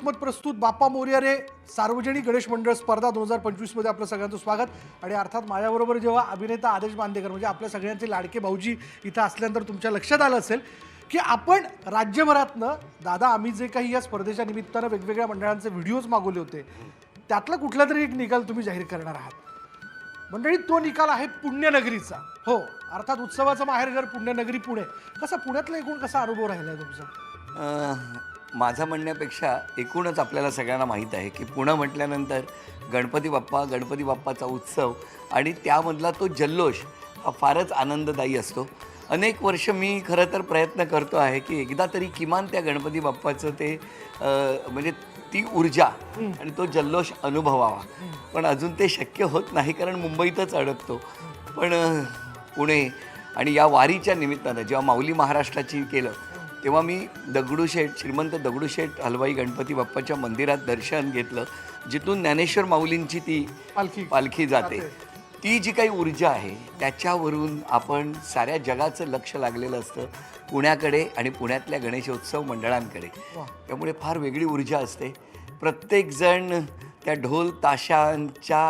लोकमत प्रस्तुत बाप्पा मोर्या रे सार्वजनिक गणेश मंडळ स्पर्धा दोन हजार पंचवीसमध्ये आपलं सगळ्यांचं स्वागत. आणि अर्थात माझ्याबरोबर जेव्हा अभिनेता आदेश बांदेकर म्हणजे आपल्या सगळ्यांचे लाडके भाऊजी इथं असल्यानंतर तुमच्या लक्षात आलं असेल की आपण राज्यभरातनं दादा आम्ही जे काही या स्पर्धेच्या निमित्तानं वेगवेगळ्या मंडळांचे व्हिडिओज मागवले होते त्यातला कुठला तरी एक निकाल तुम्ही जाहीर करणार आहात. मंडळी तो निकाल आहे पुण्यनगरीचा. हो अर्थात उत्सवाचं माहेरघर पुण्यनगरी पुणे. कसा पुण्यातला एकूण कसा अनुभव राहिला तुमचा? माझं म्हणण्यापेक्षा एकूणच आपल्याला सगळ्यांना माहीत आहे की पुणं म्हटल्यानंतर गणपती बाप्पा गणपती बाप्पाचा उत्सव आणि त्यामधला तो जल्लोष हा फारच आनंददायी असतो. अनेक वर्ष मी खरं तर प्रयत्न करतो आहे की एकदा तरी किमान त्या गणपती बाप्पाचं ते म्हणजे ती ऊर्जा आणि तो जल्लोष अनुभवावा. पण अजून ते शक्य होत नाही कारण मुंबईतच अडकतो. पण पुणे आणि या वारीच्या निमित्तानं जेव्हा माऊली महाराष्ट्राची केलं तेव्हा मी दगडूशेठ श्रीमंत दगडूशेठ हलवाई गणपती बाप्पाच्या मंदिरात दर्शन घेतलं. जिथून ज्ञानेश्वर माऊलींची ती पालखी पालखी जाते. ती जी काही ऊर्जा आहे त्याच्यावरून आपण साऱ्या जगाचं लक्ष लागलेलं असतं पुण्याकडे आणि पुण्यातल्या गणेशोत्सव मंडळांकडे. त्यामुळे फार वेगळी ऊर्जा असते. प्रत्येकजण त्या ढोल ताशांच्या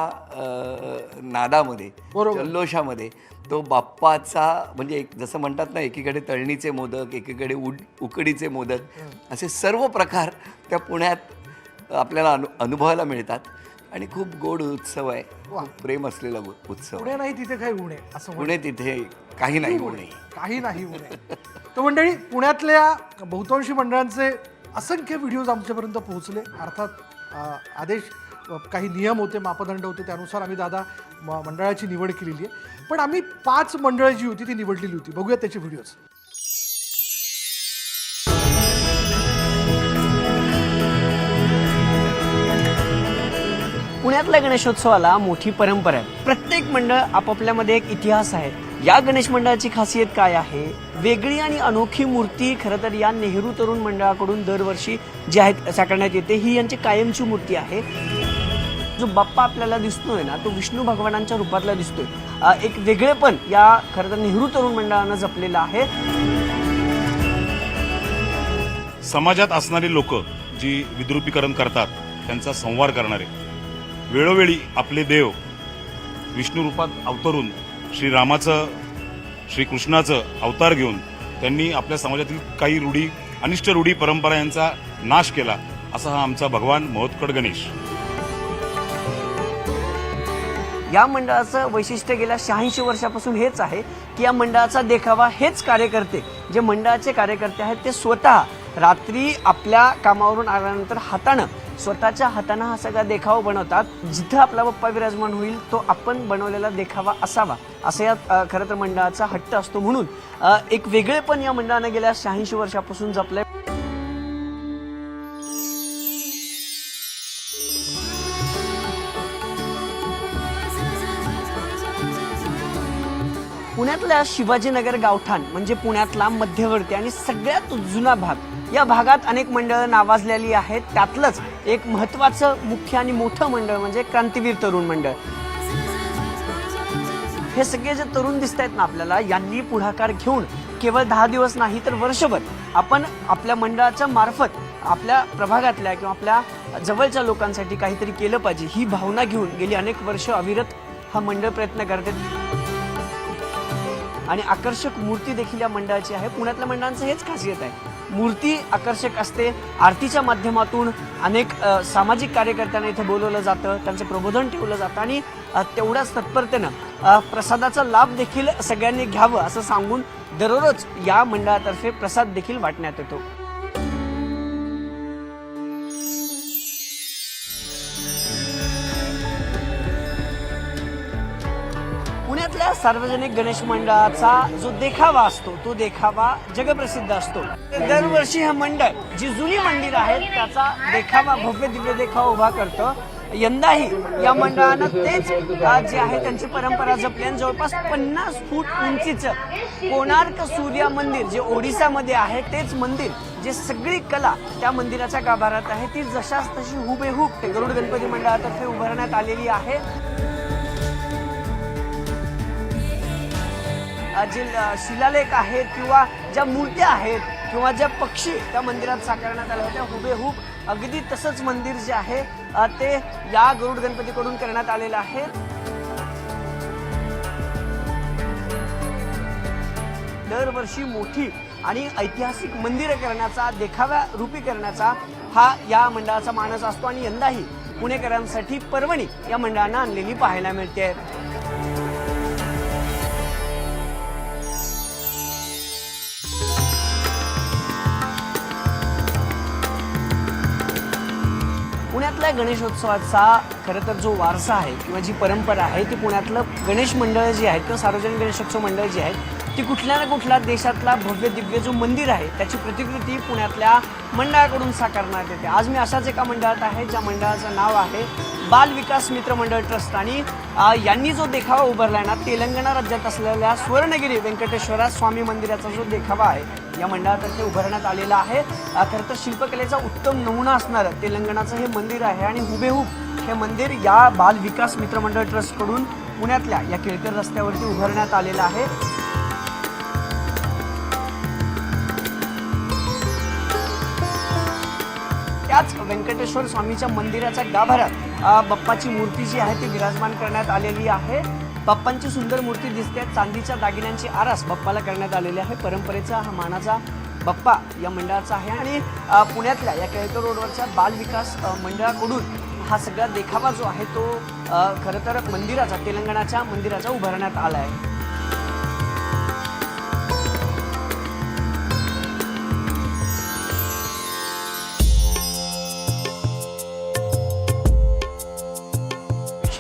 नादामध्ये. जल्लोषामध्ये तो बाप्पाचा म्हणजे एक जसं म्हणतात ना एकीकडे तळणीचे मोदक एकीकडे उड उकडीचे मोदक असे सर्व प्रकार त्या पुण्यात आपल्याला अनु अनुभवायला मिळतात. आणि खूप गोड उत्सव आहे. प्रेम असलेला उत्सव. पुणे नाही तिथे काही उणे असं पुणे तिथे काही नाही उणे काही नाही उणे तर मंडळी पुण्यातल्या बहुतांशी मंडळांचे असंख्य व्हिडिओज आमच्यापर्यंत पोहोचले. अर्थात आदेश काही नियम होते मापदंड होते त्यानुसार आम्ही दादा म- मंडळाची निवड केलेली आहे. पण आम्ही पाच मंडळं जी होती ती निवडलेली होती. बघूया त्याचे व्हिडिओज पुण्यातल्या गणेशोत्सवाला मोठी परंपरा आहे. प्रत्येक मंडळ आपापल्यामध्ये एक इतिहास आहे. या गणेश मंडळाची खासियत काय आहे? वेगळी आणि अनोखी मूर्ती खरं तर या नेहरू तरुण मंडळाकडून दरवर्षी जी आहे साकारण्यात येते. ही यांची कायमची मूर्ती आहे. जो बाप्पा आपल्याला दिसतोय ना तो विष्णू भगवानांच्या रूपातला दिसतोय. एक वेगळेपण या खरं तर नेहरू तरुण मंडळानं जपलेलं आहे. समाजात असणारी लोक जी विद्रुपीकरण करतात त्यांचा संवार करणारे वेळोवेळी आपले देव विष्णू रूपात अवतरून श्रीरामाचं श्रीकृष्णाचं अवतार घेऊन त्यांनी आपल्या समाजातील काही रूढी अनिष्ट रूढी परंपरा यांचा नाश केला असा हा आमचा भगवान महोत्कड गणेश. या मंडळाचं वैशिष्ट्य गेल्या शहाऐंशी वर्षापासून हेच आहे की या मंडळाचा देखावा हेच कार्यकर्ते जे मंडळाचे कार्यकर्ते आहेत ते स्वतः रात्री आपल्या कामावरून आल्यानंतर हातानं स्वतःच्या हातानं हा सगळा देखावा बनवतात. जिथं आपला बाप्पा विराजमान होईल तो आपण बनवलेला देखावा असावा. असं या खरं तर मंडळाचा हट्ट असतो म्हणून एक वेगळेपण या मंडळानं गेल्या शहाऐंशी वर्षापासून जपलंय. पुण्यातल्या शिवाजीनगर गावठाण म्हणजे पुण्यातला मध्यवर्ती आणि सगळ्यात जुना भाग. या भागात अनेक मंडळं नावाजलेली आहेत. त्यातलंच एक महत्वाचं मुख्य आणि मोठं मंडळ म्हणजे क्रांतीवीर तरुण मंडळ. हे सगळे जे तरुण दिसत आहेत ना आपल्याला यांनी पुढाकार घेऊन केवळ दहा दिवस नाही तर वर्षभर आपण आपल्या मंडळाच्या मार्फत आपल्या प्रभागातल्या किंवा आपल्या जवळच्या लोकांसाठी काहीतरी केलं पाहिजे ही भावना घेऊन गेली अनेक वर्ष अविरत हा मंडळ प्रयत्न करते आणि आकर्षक मूर्ती देखील या मंडळाची आहे. पुण्यातल्या मंडळांचं हेच खासियत आहे. मूर्ती आकर्षक असते. आरतीच्या माध्यमातून अनेक सामाजिक कार्यकर्त्यांना इथे बोलवलं जातं. त्यांचं प्रबोधन ठेवलं जातं आणि तेवढ्याच तत्परतेनं प्रसादाचा लाभ देखील सगळ्यांनी घ्यावं असं सांगून दररोज या मंडळातर्फे प्रसाद देखील वाटण्यात येतो. आपल्या सार्वजनिक गणेश मंडळाचा जो देखावा असतो तो देखावा जगप्रसिद्ध असतो. दरवर्षी हे मंडळ जी जुनी मंदिर आहेत त्याचा देखावा भव्य दिव्य देखावा उभा करतं. यंदाही या मंडळानं तेच जे आहे त्यांची परंपरा जपली आणि जवळपास पन्नास फूट उंचीचं कोणार्क सूर्य मंदिर जे ओडिसामध्ये आहे तेच मंदिर जे सगळी कला त्या मंदिराच्या गाभारात आहे ती जशास तशी हुबेहूब ते गरुड गणपती मंडळातर्फे उभारण्यात आलेली आहे. जे शिलालेख आहेत किंवा ज्या मूर्त्या आहेत किंवा ज्या पक्षी त्या मंदिरात साकारण्यात आल्या होत्या हुबेहूब अगदी तसंच मंदिर जे आहे ते या गरुड गणपतीकडून करण्यात आलेलं आहे. दरवर्षी मोठी आणि ऐतिहासिक मंदिरं करण्याचा देखाव्या रूपी करण्याचा हा या मंडळाचा मानस असतो आणि यंदाही पुणेकरांसाठी पर्वणी या मंडळानं आणलेली पाहायला मिळते. पुण्यातल्या गणेशोत्सवाचा खरं तर जो वारसा आहे किंवा जी परंपरा आहे ती पुण्यातलं गणेश मंडळ जी आहेत किंवा सार्वजनिक गणेशोत्सव मंडळ जी आहेत ती कुठल्या ना कुठल्या देशातला भव्य दिव्य जो मंदिर आहे त्याची प्रतिकृती पुण्यातल्या मंडळाकडून साकारण्यात येते. आज मी अशाच एका मंडळात आहे ज्या मंडळाचं नाव आहे बाल विकास मित्र मंडळ ट्रस्ट. आणि यांनी जो देखावा उभारलाय ना तेलंगणा राज्यात असलेल्या स्वर्णगिरी व्यंकटेश्वरा स्वामी मंदिराचा जो देखावा आहे या मंडळातर्फे उभारण्यात आलेला आहे. खरं तर शिल्पकलेचा उत्तम नमुना असणारं तेलंगणाचं हे मंदिर आहे आणि हुबेहूब हे मंदिर या बाल विकास मित्र मंडळ ट्रस्टकडून पुण्यातल्या या केळकर रस्त्यावरती उभारण्यात आलेलं आहे. आज व्यंकटेश्वर स्वामीच्या मंदिराच्या गाभाऱ्यात बाप्पाची मूर्ती जी आहे ती विराजमान करण्यात आलेली आहे. बाप्पांची सुंदर मूर्ती दिसते चांदीच्या दागिन्यांची आरास बाप्पाला करण्यात आलेली आहे. परंपरेचा हा मानाचा बाप्पा या मंडळाचा आहे आणि पुण्यातल्या या केळकर रोडवरच्या बाल विकास मंडळाकडून हा सगळा देखावा जो आहे तो खरं तर मंदिराचा तेलंगणाच्या मंदिराचा उभारण्यात आला आहे.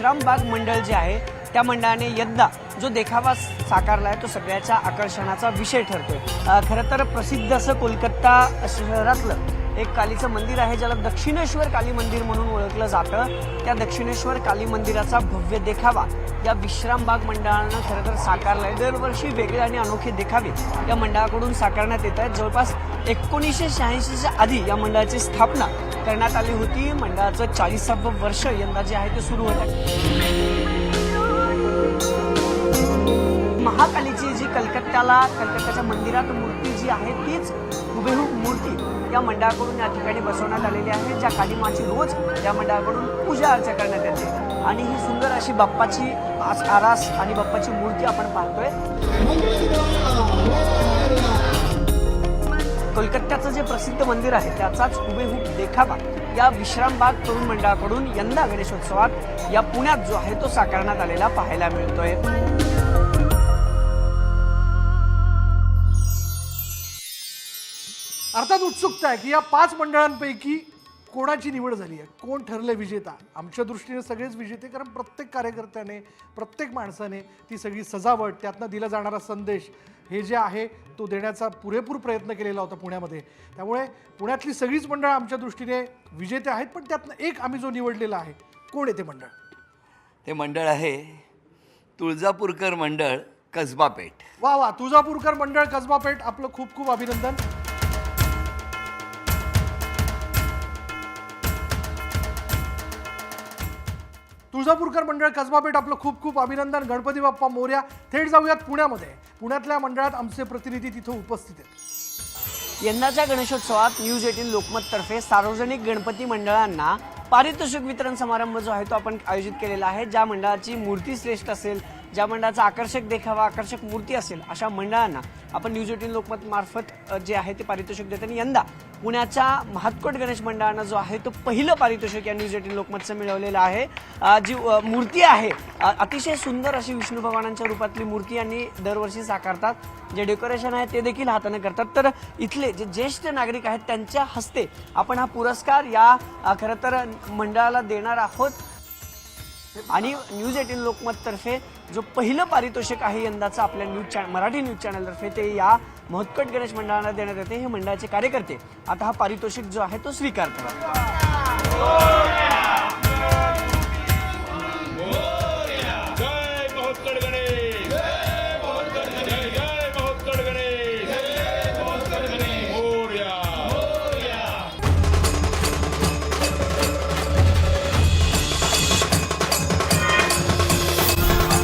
विश्रामबाग मंडळ जे आहे त्या मंडळाने यंदा जो देखावा साकारला आहे तो सगळ्याच्या आकर्षणाचा विषय ठरतोय. आहे खरं तर प्रसिद्ध असं कोलकाता शहरातलं एक कालीचं मंदिर आहे ज्याला दक्षिणेश्वर काली मंदिर म्हणून ओळखलं जातं. त्या दक्षिणेश्वर काली मंदिराचा भव्य देखावा या विश्रामबाग मंडळानं खरं तर साकारला आहे. दरवर्षी वेगळे आणि अनोखे देखावे या मंडळाकडून साकारण्यात येत आहेत. जवळपास एकोणीसशे शहाऐंशीच्या आधी या मंडळाची स्थापना करण्यात आली होती. मंडळाचं चाळीसावं वर्ष यंदा जे आहे ते सुरू होत आहे. महाकालीची जी कलकत्त्याला कलकत्त्याच्या मंदिरात मूर्ती जी आहे तीच हुबेहूब मूर्ती या मंडळाकडून या ठिकाणी बसवण्यात आलेली आहे ज्या कालीमाची रोज या मंडळाकडून पूजा अर्चा करण्यात येते. आणि ही सुंदर अशी बाप्पाची आरास आणि बाप्पाची मूर्ती आपण पाहतोय. कोलकात्याचं जे प्रसिद्ध मंदिर आहे त्याचाच हुबेहूब देखावा या विश्रामबाग तरुण मंडळाकडून यंदा गणेशोत्सवात या पुण्यात जो आहे तो साकारण्यात आलेला पाहायला मिळतोय. अर्थात उत्सुकता आहे की या पाच मंडळांपैकी कोणाची निवड झाली आहे? कोण ठरले विजेता? आमच्या दृष्टीने सगळेच विजेते कारण प्रत्येक कार्यकर्त्याने प्रत्येक माणसाने ती सगळी सजावट त्यातनं दिला जाणारा संदेश हे जे आहे तो देण्याचा पुरेपूर प्रयत्न केलेला होता पुण्यामध्ये. त्यामुळे पुण्यातली सगळीच मंडळं आमच्या दृष्टीने विजेते आहेत पण त्यातनं एक आम्ही जो निवडलेला आहे कोण आहे ते मंडळ? ते मंडळ आहे तुळजापूरकर मंडळ कसबा पेठ. वा वा तुळजापूरकर मंडळ कसबा पेठ आपलं खूप खूप अभिनंदन. तुळजापूरकर मंडळ कसबापेठ आपलं खूप खूप अभिनंदन. गणपती बाप्पा मोर्या थेट जाऊयात पुण्यामध्ये. पुण्यातल्या मंडळात आमचे प्रतिनिधी तिथं उपस्थित आहेत. यंदाच्या गणेशोत्सवात न्यूज एटीन लोकमततर्फे सार्वजनिक गणपती मंडळांना पारितोषिक वितरण समारंभ जो आहे तो आपण आयोजित केलेला आहे ज्या मंडळाची मूर्ती श्रेष्ठ असेल ज्या मंडळाचा आकर्षक देखावा आकर्षक मूर्ती असेल अशा मंडळांना आपण न्यूज एटीन लोकमत मार्फत जे आहे ते पारितोषिक देताना यंदा पुण्याच्या महातकोट गणेश मंडळानं जो आहे तो पहिलं पारितोषिक या न्यूज एटीन लोकमतचं मिळवलेलं आहे. जी मूर्ती आहे अतिशय सुंदर अशी विष्णू भगवानांच्या रूपातली मूर्ती यांनी दरवर्षी साकारतात. जे डेकोरेशन आहे ते देखील हाताने करतात. तर इथले जे ज्येष्ठ नागरिक आहेत त्यांच्या हस्ते आपण हा पुरस्कार या खरं तर मंडळाला देणार आहोत. आणि न्यूज एटीन लोकमततर्फे जो पहिलं पारितोषिक आहे यंदाचं आपल्या न्यूज चॅनल मराठी न्यूज चॅनलतर्फे ते या महत्कट गणेश मंडळाला देण्यात येते. हे मंडळाचे कार्यकर्ते. आता हा पारितोषिक जो आहे तो स्वीकारतात